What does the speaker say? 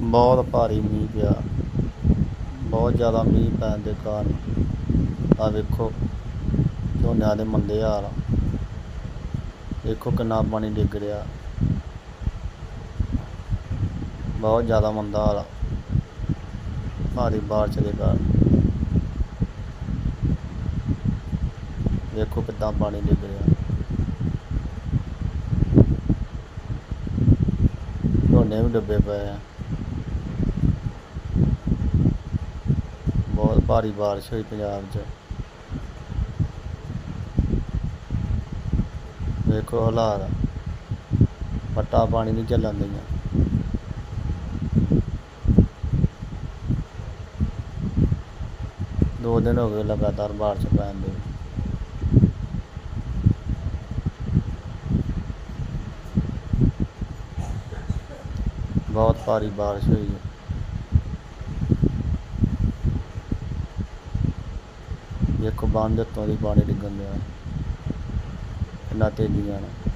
ਬਹੁਤ ਭਾਰੀ ਮੀਂਹ ਪਿਆ। ਬਹੁਤ ਜ਼ਿਆਦਾ ਮੀਂਹ ਪੈਣ ਦੇ ਕਾਰਨ ਆ ਵੇਖੋ, ਝੋਨਿਆਂ ਦੇ ਮੰਦੇ ਹਾਲ ਆ। ਦੇਖੋ ਕਿੰਨਾ ਪਾਣੀ ਡਿੱਗ ਰਿਹਾ। ਬਹੁਤ ਜ਼ਿਆਦਾ ਮੰਦਾ ਹਾਲ ਭਾਰੀ ਬਾਰਿਸ਼ ਦੇ ਕਾਰਨ। ਦੇਖੋ ਕਿੱਦਾਂ ਪਾਣੀ ਡਿੱਗ ਰਿਹਾ। ਝੋਨੇ ਵੀ ਡੁੱਬੇ ਪਏ ਆ ਬਹੁਤ ਭਾਰੀ ਬਾਰਿਸ਼ ਹੋਈ ਪੰਜਾਬ 'ਚ। ਵੇਖੋ ਹਾਲਾਤ। ਪੱਟਾ ਪਾਣੀ ਨਹੀਂ ਚੱਲਣ ਦਈਆਂ ਦੋ ਦਿਨ ਹੋ ਗਏ ਲਗਾਤਾਰ ਬਾਰਿਸ਼ ਪੈਣ ਦੇ। ਬਹੁਤ ਭਾਰੀ ਬਾਰਿਸ਼ ਹੋਈ ਹੈ। ਵੇਖੋ ਬੰਦ ਤੋਂ ਦੀ ਪਾਣੀ ਡਿੱਗਣ ਦਿਆ ਕਿੰਨਾ ਤੇਜ਼ੀ ਨਾਲ।